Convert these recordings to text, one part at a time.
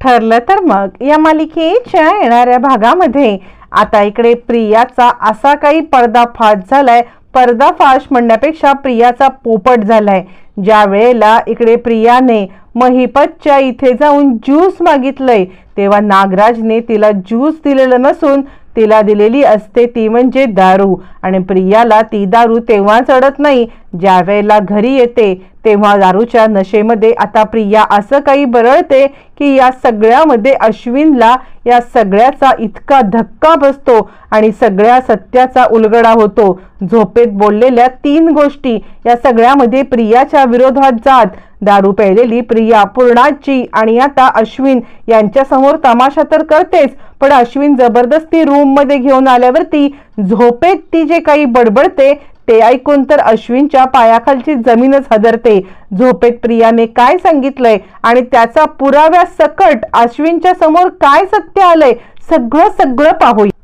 ठरलं तर मग. या मालिकेच्या येणाऱ्या भागामध्ये आता इकडे प्रियाचा असा काही पडदाफाश झालाय. पर्दाफाश म्हणण्यापेक्षा प्रियाचा पोपट झालाय. ज्या वेळेला इकडे प्रियाने महिपतच्या इथे जाऊन ज्यूस मागितलंय तेव्हा नागराजने तिला ज्यूस दिलेलं नसून तिला दिलेली असते ती म्हणजे दारू. आणि प्रियाला ती दारू तेव्हा चढत नाही ज्या वेळेला घरी येते तेव्हा दारूच्या नशेमध्ये आता प्रिया असं काही बरळते की या सगळ्यामध्ये अश्विनला या सगळ्याचा इतका धक्का बसतो आणि सगळ्या सत्याचा उलगडा होतो. झोपेत बोललेल्या तीन गोष्टी या सगळ्यामध्ये प्रियाच्या विरोधात जात. दारू प्यायलेली प्रिया पूर्णाची आणि आता अश्विन यांच्यासमोर तमाशा तर करतेच पण अश्विन जबरदस्ती रूममध्ये घेऊन आल्यावरती झोपेत ती जे काही बडबडते ते ऐकून तर अश्विनच्या पायाखालची जमीनच हदरते. झोपेत प्रियाने काय सांगितलंय आणि त्याचा पुराव्या सकट अश्विनच्या समोर काय सत्य आलंय सगळं सगळं पाहूया.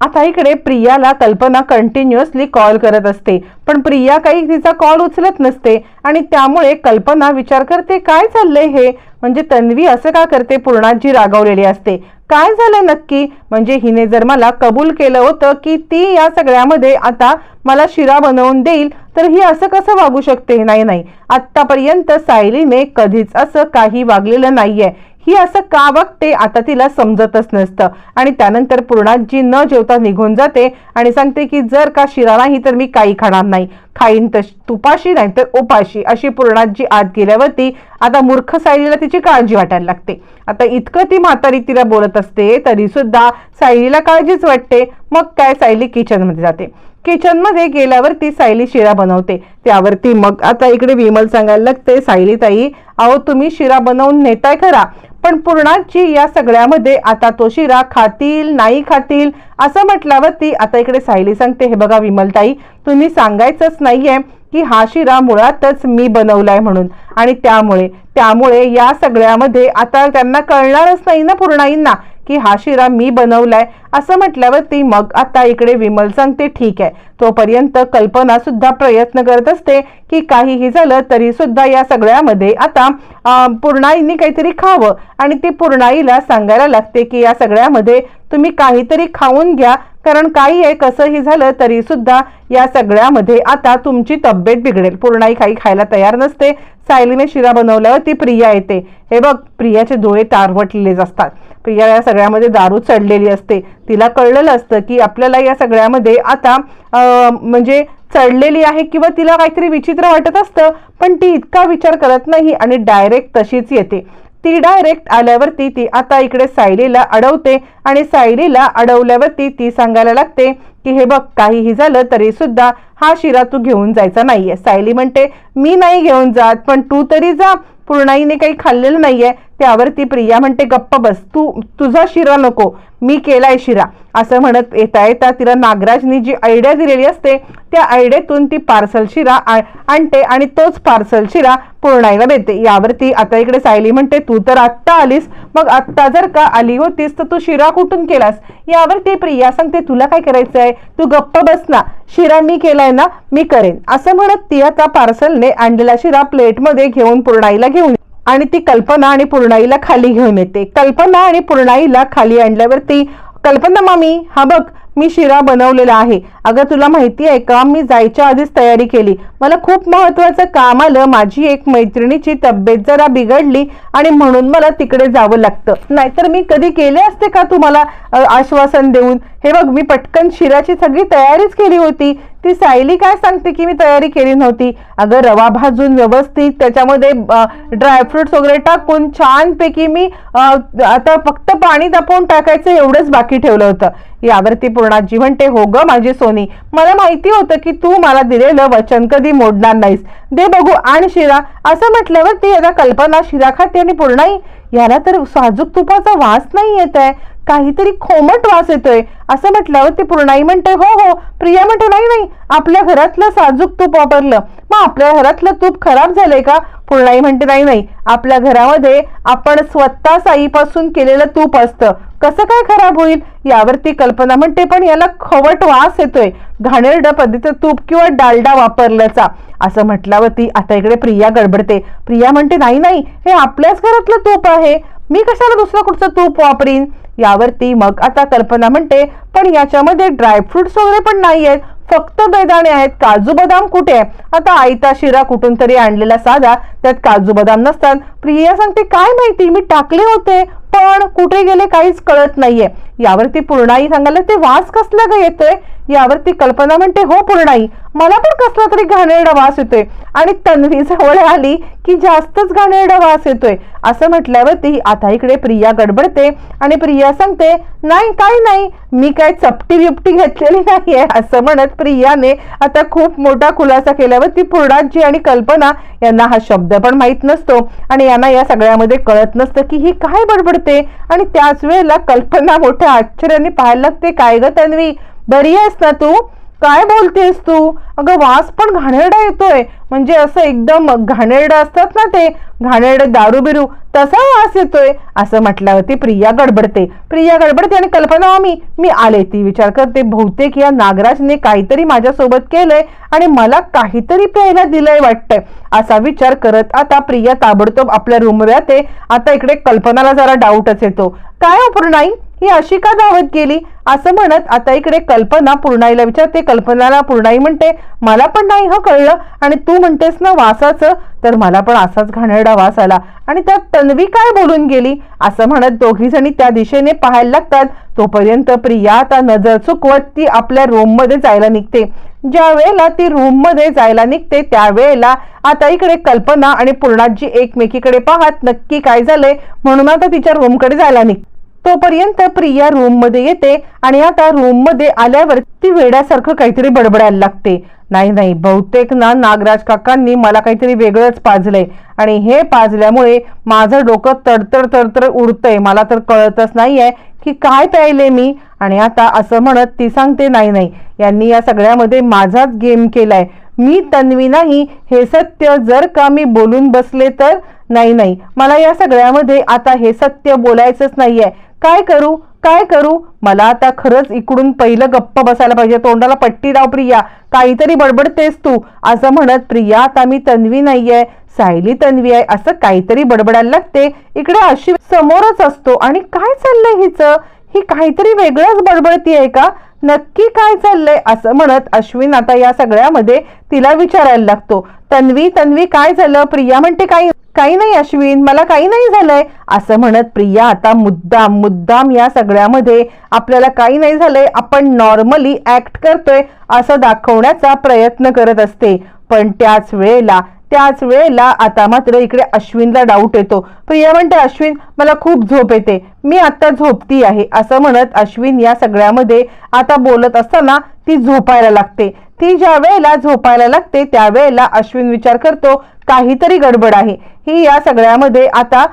आता इकडे प्रियाला कल्पना कंटिन्युअसली कॉल करत असते. पण प्रिया काही तिचा कॉल उचलत नसते आणि त्यामुळे कल्पना विचार करते काय चाललंय हे? म्हणजे तन्वी असं का करते? पूर्णाजी रागवलेली असते. काय झालं नक्की? म्हणजे हिने जर मला कबूल केलं होतं की ती या सगळ्यामध्ये आता मला शिरा बनवून देईल तर ही असं कसं वागू शकते? नाही नाही. आत्तापर्यंत सायलीने कधीच असं काही वागलेलं नाहीये. ही असं का बघते आता तिला समजतच नसतं. आणि त्यानंतर पूर्णाजी न जेवता निघून जाते आणि सांगते की जर का शिरा नाही तर मी काही खाणार नाही. खाईन तर तुपाशी नाही तर उपाशी अशी पूर्णाजी आत गेल्यावरती आता मूर्ख सायलीला तिची काळजी वाटायला लागते. आता इतकं ती म्हातारी तिला बोलत असते तरी सुद्धा सायलीला काळजीच वाटते. मग काय सायली किचनमध्ये जाते. किचनमध्ये गेल्यावरती सायली शिरा बनवते. त्यावरती मग आता इकडे विमल सांगायला लागते सायली ताई अहो तुम्ही शिरा बनवून नेताय खरा. पण पूर्णाची या सगळ्यामध्ये आता तो शिरा खातील नाही खातील असं म्हटल्यावरती आता इकडे सायली सांगते हे बघा विमलताई तुम्ही सांगायचंच नाहीये की हा शिरा मुळातच मी बनवलाय म्हणून. आणि त्यामुळे त्यामुळे या सगळ्यामध्ये आता त्यांना कळणारच नाही ना पूर्णाईंना की हा शिरा मी बनवलाय. असं म्हटल्यावरती मग आता इकडे विमल सांगते ठीक आहे. तोपर्यंत कल्पना सुद्धा प्रयत्न करत असते की काहीही झालं तरी सुद्धा या सगळ्यामध्ये आता पूर्णाईंनी काहीतरी खावं. आणि ती पूर्णाईला सांगायला लागते की या सगळ्यामध्ये तुम्ही काहीतरी खाऊन घ्या कारण काही आहे कसंही झालं तरी सुद्धा या सगळ्यामध्ये आता तुमची तब्येत बिघडेल. पूर्णाई काही खायला तयार नसते. सायलीने शिरा बनवल्यावर ती प्रिया येते. हे बघ प्रियाचे डोळे तारवटलेलेच असतात. प्रिया या सगळ्यामध्ये दारू चढलेली असते. तिला कळलेलं असतं की आपल्याला या सगळ्यामध्ये आता म्हणजे चढलेली आहे किंवा तिला काहीतरी विचित्र वाटत असतं पण ती इतका विचार करत नाही आणि डायरेक्ट तशीच येते. ती डायरेक्ट आल्यावरती ती आता इकडे सायलीला अडवते आणि सायलीला अडवल्यावरती ती सांगायला लागते की हे बघ काहीही झालं तरी सुद्धा हा शिरा तू घेऊन जायचा नाहीये. सायली म्हणते मी नाही घेऊन जात पण तू तरी जा. पूर्णाईने काही खाल्लेलं नाहीये. त्यावरती प्रिया म्हणते गप्प बस तू तुझा शिरा नको मी केलाय शिरा. असं म्हणत येता येता तिला नागराजनी जी आयडिया दिलेली असते त्या आयडियातून ती पार्सल शिरा आणते आणि तोच पार्सल शिरा पूर्णाईला देते. यावरती आता इकडे सायली म्हणते तू तर आत्ता आलीस मग आत्ता जर का आली होतीस तर तू शिरा कुठून केलास? यावरती प्रिया सांगते तुला काय करायचं आहे तू गप्प बस ना शिरा मी केलाय ना मी करेन. असं म्हणत ती आता पार्सलने आणलेला शिरा प्लेटमध्ये घेऊन पूर्णाईला घेऊन आणि ती कल्पना आणि पूर्णाईला खाली घेऊन येते. कल्पना आणि पूर्णाईला खाली आणल्यावरती कल्पना मामी हा बघ मी शिरा बनवलेला आहे. अगं तुला माहिती आहे का? मी जायच्या आधीच तयारी केली. मला खूप महत्वाचं काम आलं. माझी एक मैत्रिणीची तब्येत जरा बिघडली आणि म्हणून मला तिकडे जावं लागतं. नाहीतर मी कधी केले असते का तुम्हाला आश्वासन देऊन? हे बघ मी पटकन शिराची सगळी तयारीच केली होती. ती सायली काय सांगते की मी तयारी केली नव्हती? अगं रवा भाजून व्यवस्थित त्याच्यामध्ये ड्रायफ्रुट्स वगैरे टाकून छानपैकी मी आता फक्त पाणी तापवून टाकायचं एवढंच बाकी ठेवलं होतं. यावरती पूर्णाजी म्हणते हो ग माझी सोनी. मला माहिती होतं की तू मला दिलेलं वचन कधी मोडणार नाहीस. दे बघू. आणि शिरा. असं म्हटल्यावर ती आता कल्पना शिरा खाते आणि पूर्णाई याला तर साजूक तुपाचा वास नाही येत आहे. काहीतरी खोमट वास येतोय. असं म्हटल्यावर ती पूर्णाई म्हणते हो हो. प्रिया म्हणते नाही नाही आपल्या घरातलं साजूक तूप वापरलं. मग आपल्या घरातलं तूप खराब झालंय का? पूर्णाई म्हणते नाही नाही आपल्या घरामध्ये आपण स्वतः साईपासून केलेलं तूप असतं. कसं काय खराब होईल? यावरती कल्पना म्हणते पण याला खवट वास येतोय. घाणेरड पद्धतीचं तूप किंवा डालडा वापरल्याचा. असं म्हटल्यावरती आता इकडे प्रिया गडबडते. प्रिया म्हणते नाही नाही हे आपल्याच घरातलं तूप आहे. मी कशाला दुसरं कुठचं तूप वापरीन? यावरती मग आता कल्पना म्हणते पण याच्यामध्ये ड्रायफ्रुट्स वगैरे पण नाही आहेत फक्त बेदाणे आहेत. काजू बदाम कुठे? आहे आता आईता शिरा कुठून तरी आणलेला साधा त्यात काजू बदाम नसतात. प्रिया सांगते काय माहिती मी टाकले होते पण कुठे गेले काहीच कळत नाहीये. यावरती पूर्णाई सांगायला ते वास कसला ग येतोय? यावरती कल्पना म्हणते हो पूर्णाई मला पण कसला तरी घाणेरडा वास येतोय. आणि तन्वी जवळ आली की जास्तच घाणेरडा वास येतोय. असं म्हटल्यावरती आता इकडे प्रिया गडबडते आणि प्रिया सांगते नाही काय नाही मी काय चपटी बिपटी घेतलेली नाहीये. असं म्हणत प्रियाने आता खूप मोठा खुलासा केल्यावरती पूर्णाजी आणि कल्पना यांना हा शब्द पण माहीत नसतो. आणि यांना या सगळ्यामध्ये कळत नसतं की ही काय बडबडते. आणि त्याच वेळेला कल्पना मोठ्या आश्चर्याने पाहायला लागते काय ग तन्वी? बरी आहेस ना तू? काय बोलतेस तू? अगं वास पण घाणेरडा येतोय. म्हणजे असं एकदम घाणेरडं असतात ना ते घाणेरडे दारू बिरू तसा वास येतोय. असं म्हटल्यावरती प्रिया गडबडते. प्रिया गडबडते आणि कल्पना आम्ही मी आले. ती विचार करते बहुतेक या नागराजने काहीतरी माझ्यासोबत केलंय आणि मला काहीतरी प्यायला दिलंय वाटतंय. असा विचार करत आता प्रिया ताबडतोब आपल्या रूमवर येते. आता इकडे कल्पनाला जरा डाऊटच येतो. काय हो, अपूर्णाई ही अशी का धावत गेली? असं म्हणत आता इकडे कल्पना पूर्णाईला विचारते. कल्पनाला पूर्णाई म्हणते मला पण नाही हं कळलं. आणि तू म्हणतेस ना वासाचं. तर मला पण असाच घाणेरडा वास आला. आणि त्यात तन्वी काय बोलून गेली? असं म्हणत दोघी जणी त्या दिशेने पाहायला लागतात. तोपर्यंत प्रिया आता नजर चुकवत ती आपल्या रूममध्ये जायला निघते. ज्या वेळेला ती रूममध्ये जायला निघते त्यावेळेला आता इकडे कल्पना आणि पूर्णाजी एकमेकीकडे पाहत नक्की काय झालंय म्हणून आता तिच्या रूमकडे जायला निघते तोपर्यंत प्रिया रूममध्ये येते आणि आता रूममध्ये आल्यावर ती वेड्यासारखं काहीतरी बडबडायला लागते. नाही नाही बहुतेक ना नागराज काकांनी मला काहीतरी वेगळंच पाजलंय. आणि हे पाजल्यामुळे माझं डोकं तडतड तडतड उडतंय. मला तर कळतच नाहीये की काय प्यायले मी. आणि आता असं म्हणत ती सांगते नाही नाही यांनी या सगळ्यामध्ये माझाच गेम केलाय. मी तन्वी नाही. हे सत्य जर का मी बोलून बसले तर नाही नाही मला या सगळ्यामध्ये आता हे सत्य बोलायचंच नाहीये. काय करू? काय करू? मला आता खरंच इकडून पहिलं गप्प बसायला पाहिजे. तोंडाला पट्टी लाव प्रिया. काहीतरी बडबडतेस तू. असं म्हणत प्रिया आता मी तन्वी नाहीये. सायली तन्वी आहे. असं काहीतरी बडबडायला लागते. इकडे अशी समोरच असतो. आणि काय चाललंय हिचं? ही काहीतरी वेगळंच बडबडती आहे का? नक्की काय चाललंय असं म्हणत अश्विन आता या सगळ्यामध्ये तिला विचारायला लागतो. तन्वी तन्वी काय झालं? प्रिया म्हणते काही काही नाही अश्विन मला काही नाही झालंय. असं म्हणत प्रिया आता मुद्दाम मुद्दाम या सगळ्यामध्ये आपल्याला काही नाही झालंय आपण नॉर्मली ऍक्ट करतोय असं दाखवण्याचा प्रयत्न करत असते. पण त्याच वेळेला त्याच वेळेला आता मात्र इकडे अश्विनला डाऊट येतो. प्रिया म्हणते अश्विन मला खूप झोप येते. मी आता झोपती आहे. असं म्हणत अश्विन या सगळ्यामध्ये आता बोलत असताना ती झोपायला लागते. ती ज्या वेळेला झोपायला लागते त्यावेळेला अश्विन विचार करतो काहीतरी गडबड आहे. ही या सगळ्यामध्ये आता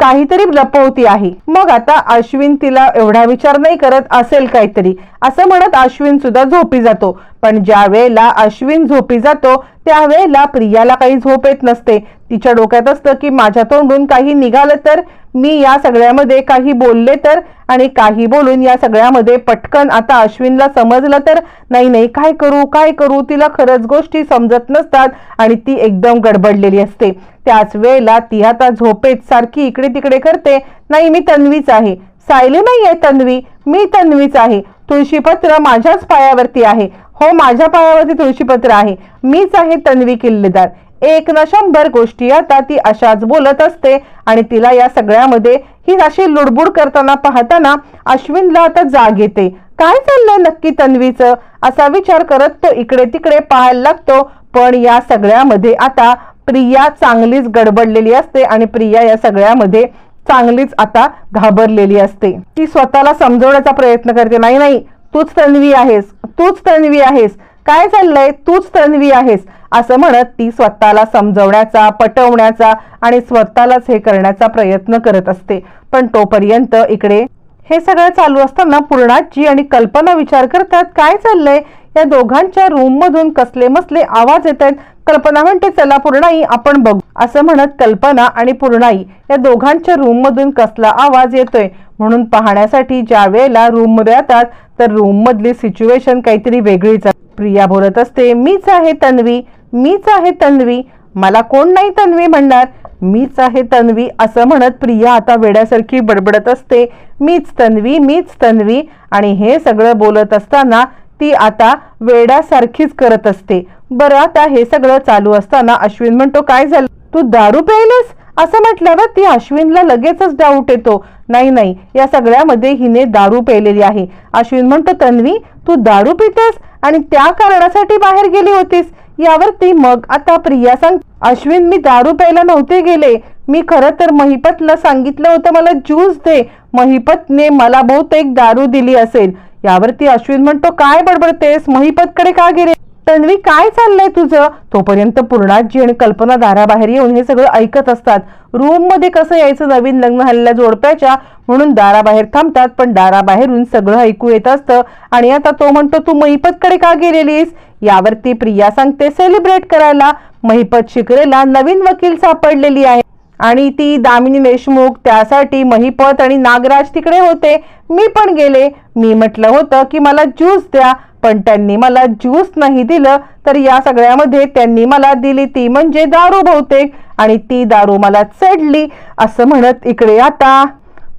काहीतरी लपवती आहे. मग आता अश्विन तिला एवढा विचार नाही करत असेल काहीतरी. असं म्हणत अश्विन सुद्धा झोपी जातो. पण ज्या वेळेला अश्विन झोपी जातो त्यावेळेला प्रियाला काही झोप येत नसते. तिच्या डोक्यात असतं की माझ्या तोंडून काही निघालं तर मी या सगळ्यामध्ये काही बोलले तर आणि काही बोलून या सगळ्यामध्ये पटकन आता अश्विनला समजलं तर नाही नाही काय करू काय करू? तिला खरंच गोष्टी समजत नसतात आणि ती एकदम गडबडलेली असते. त्याच वेळेला ती आता झोपेत सारखी इकडे तिकडे करते. नाही मी तन्वीच आहे. सायली नाही आहे तन्वी. मी तन्वीच आहे. तुळशीपत्र माझ्याच पायावरती आहे. हो माझ्या पायावरती तुळशीपत्र आहे. मीच आहे तन्वी किल्लेदार. एक न शंभर गोष्टी आता ती अशाच बोलत असते आणि तिला या सगळ्यामध्ये ही अशी लुडबुड करताना पाहताना अश्विनला आता जाग येते. काय चाललंय नक्की तन्वीचं? असा विचार करत तो इकडे तिकडे पाहायला लागतो. पण या सगळ्यामध्ये आता प्रिया चांगलीच गडबडलेली असते आणि प्रिया या सगळ्यामध्ये चांगलीच आता घाबरलेली असते. ती स्वतःला समजवण्याचा प्रयत्न करते नाही नाही तूच तन्वी आहेस तूच तन्वी आहेस काय चाललंय तूच तन्वी आहेस असं म्हणत ती स्वतःला समजवण्याचा पटवण्याचा आणि स्वतःलाच हे करण्याचा प्रयत्न करत असते. पण तोपर्यंत इकडे हे सगळं चालू असताना पूर्णाजी आणि कल्पना विचार करतात काय चाललंय? या दोघांच्या रूम मधून कसले मसले आवाज येत आहेत. कल्पना म्हणते चला पूर्णाई आपण बघू. असं म्हणत कल्पना आणि पूर्णाई या दोघांच्या रूम मधून कसला आवाज येतोय. म्हणून पाहण्यासाठी ज्या वेळेला रूममध्ये येतात तर रूम मधली सिच्युएशन काहीतरी वेगळीच प्रिया बोलत असते मीच आहे तन्वी मीच आहे तन्वी. मला कोण नाही तन्वी म्हणणार? मीच आहे तन्वी असं म्हणत प्रिया आता वेड्यासारखी बडबडत असते. मीच तन्वी मीच तन्वी. आणि हे सगळं बोलत असताना ती आता वेड्यासारखीच करत असते. बरं आता हे सगळं चालू असताना अश्विन म्हणतो काय झालं? तू दारू प्यायलेस? असं म्हटल्यावर ती अश्विनला लगेचच डाऊट येतो. नाही नाही या सगळ्यामध्ये हिने दारू प्यायलेली आहे. अश्विन म्हणतो तन्वी तू दारू पितेस आणि त्या कारणासाठी बाहेर गेली होतीस. यावरती मग आता प्रिया सांग अश्विन मी दारू प्यायला नव्हते गेले. मी खरं तर महिपतला सांगितलं होतं मला ज्यूस दे. महिपतने मला बहुतेक दारू दिली असेल. यावरती अश्विन म्हणतो काय बडबडतेस? महिपतकडे का गेले? तन्वी काय चाललंय तुझं? तोपर्यंत पूर्णाजी आणि कल्पना दाराबाहेर येऊन हे सगळं ऐकत असतात. रूममध्ये कसं यायचं नवीन लग्न झालेल्या जोडप्याच्या? म्हणून दाराबाहेर थांबतात पण दाराबाहेरून सगळं ऐकू येत असतं. आणि आता तो म्हणतो तू महिपतकडे का गेलेलीस? यावरती प्रिया सांगते सेलिब्रेट करायला. महिपत शिकरेला नवीन वकील सापडलेली आहे. आणि ती दामिनी देशमुख त्यासाठी महिपत आणि नागराज तिकडे होते. मी पण गेले. मी म्हटलं होतं की मला ज्यूस द्या. पण त्यांनी मला ज्यूस नाही दिलं तर या सगळ्यामध्ये त्यांनी मला दिली ती म्हणजे दारू बहुतेक आणि ती दारू मला चढली असं म्हणत इकडे आता.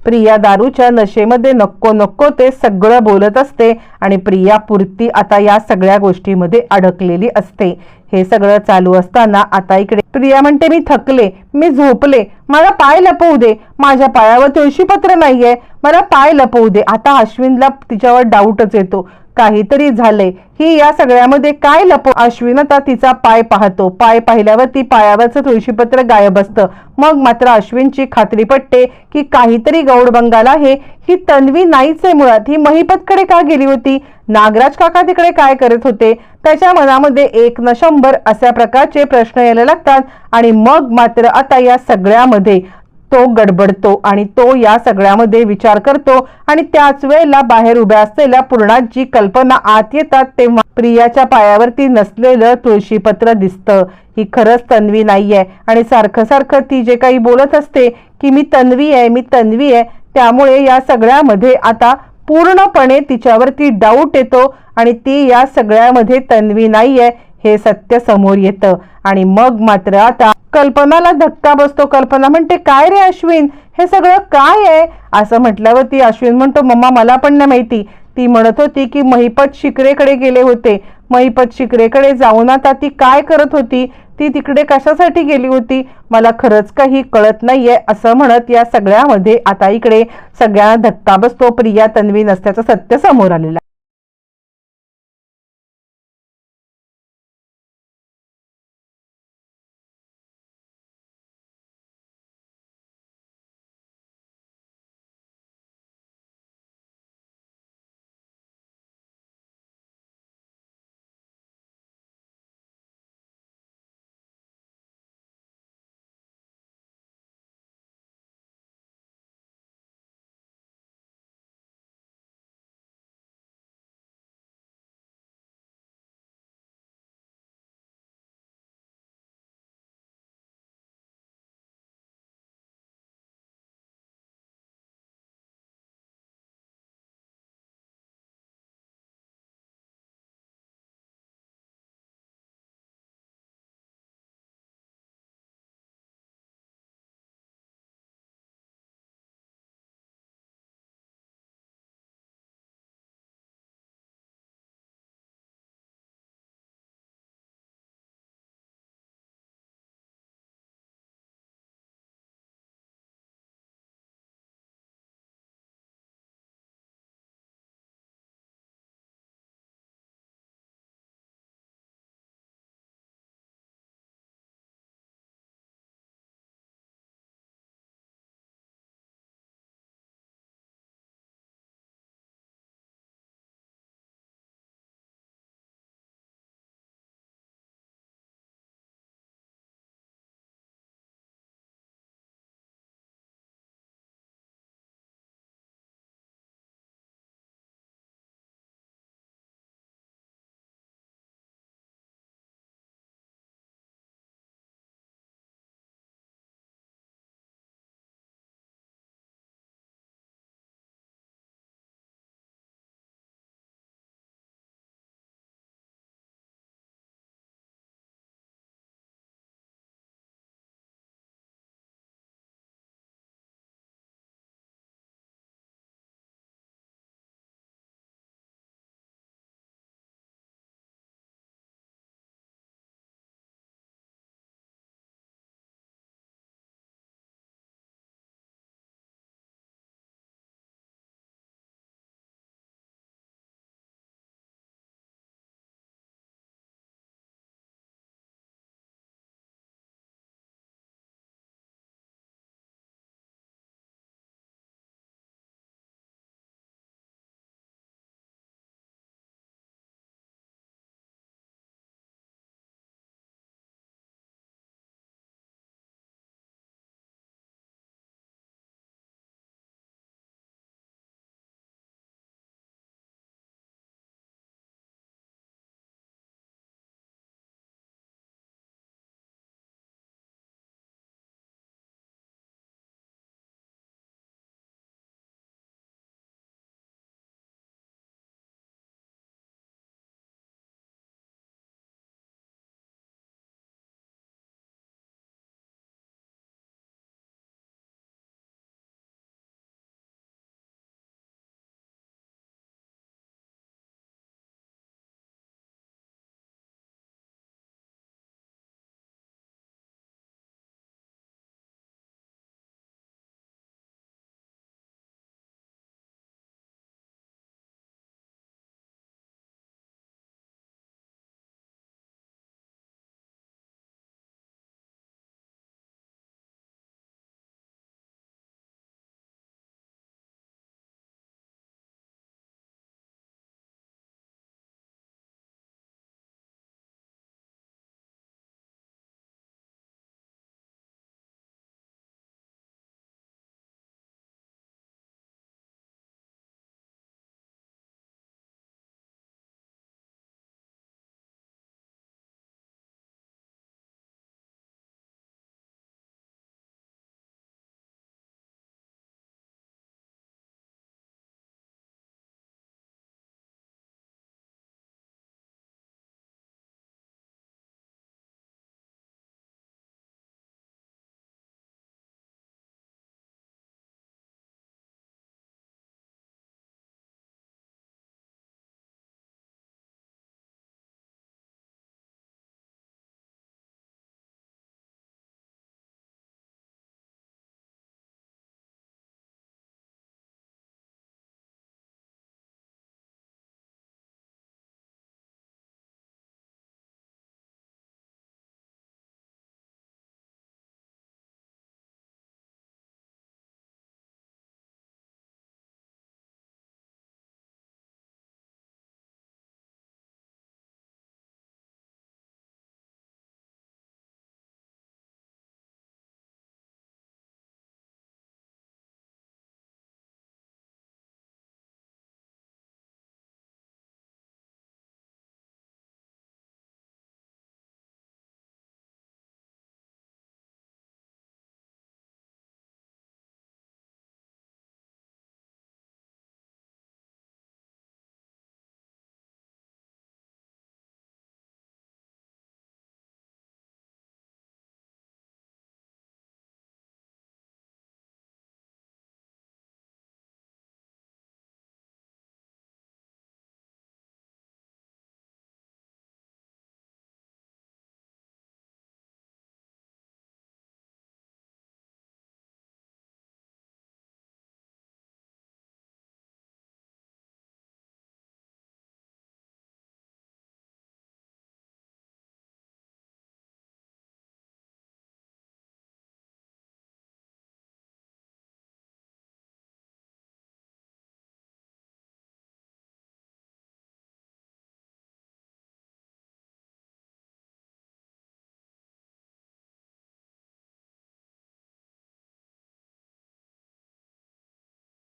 प्रिया दारूच्या नशेमध्ये नको नको ते सगळं बोलत असते आणि प्रिया पुरती आता या सगळ्या गोष्टीमध्ये अडकलेली असते. हे सगळं चालू असताना आता इकडे प्रिया म्हणते मी थकले मी झोपले मला पाय लपवू दे माझ्या पायावर तुळशीपत्र नाहीये मला पाय लपवू दे. आता अश्विनला तिच्यावर डाऊटच येतो. काहीतरी झाले ही या सगळ्यामध्ये काय लपो अश्विन आता तिचा पाय पाहतो. पाय पाहिल्यावर ती पायावरचं तुळशीपत्र गायब असतं. मग मात्र अश्विनची खात्री पटते की काहीतरी गौडबंगाल आहे. ही तन्वी नाहीच आहे मुळात. ही महिपतकडे का गेली होती? नागराज काका तिकडे काय करत होते? त्याच्या मनामध्ये एक न शंभर अशा प्रकारचे प्रश्न यायला लागतात आणि मग मात्र आता या सगळ्यामध्ये तो गडबडतो आणि तो या सगळ्यामध्ये विचार करतो आणि त्याच वेळेला बाहेर उभ्या असलेल्या पूर्णाची कल्पना आत येतात तेव्हा प्रियाच्या पायावरती नसलेलं तुळशीपत्र दिसतं. ही खरंच तन्वी नाहीये आणि सारखं सारखं ती जे काही बोलत असते की मी तन्वी आहे मी तन्वी आहे त्यामुळे या सगळ्यामध्ये आता पूर्णपणे तिच्यावरती डाऊट येतो आणि ती या सगळ्यामध्ये तन्वी नाहीये हे सत्य समोर येतं. आणि मग मात्र आता कल्पनाला धक्का बसतो. कल्पना म्हणते काय रे अश्विन? हे सगळं काय आहे? असं म्हटल्यावर ती अश्विन म्हणतो मम्मा मला पण नाही माहिती. ती म्हणत होती की महिपत शिकरेकडे गेले होते. महिपत शिकरेकडे जाऊन आता ती काय करत होती? ती तिकडे कशासाठी गेली होती? मला खरंच काही कळत नाहीये असं म्हणत या सगळ्यामध्ये आता इकडे सगळ्यांना धक्का बसतो. प्रिया तन्वी नसल्याचं सत्य समोर आलेलं आहे.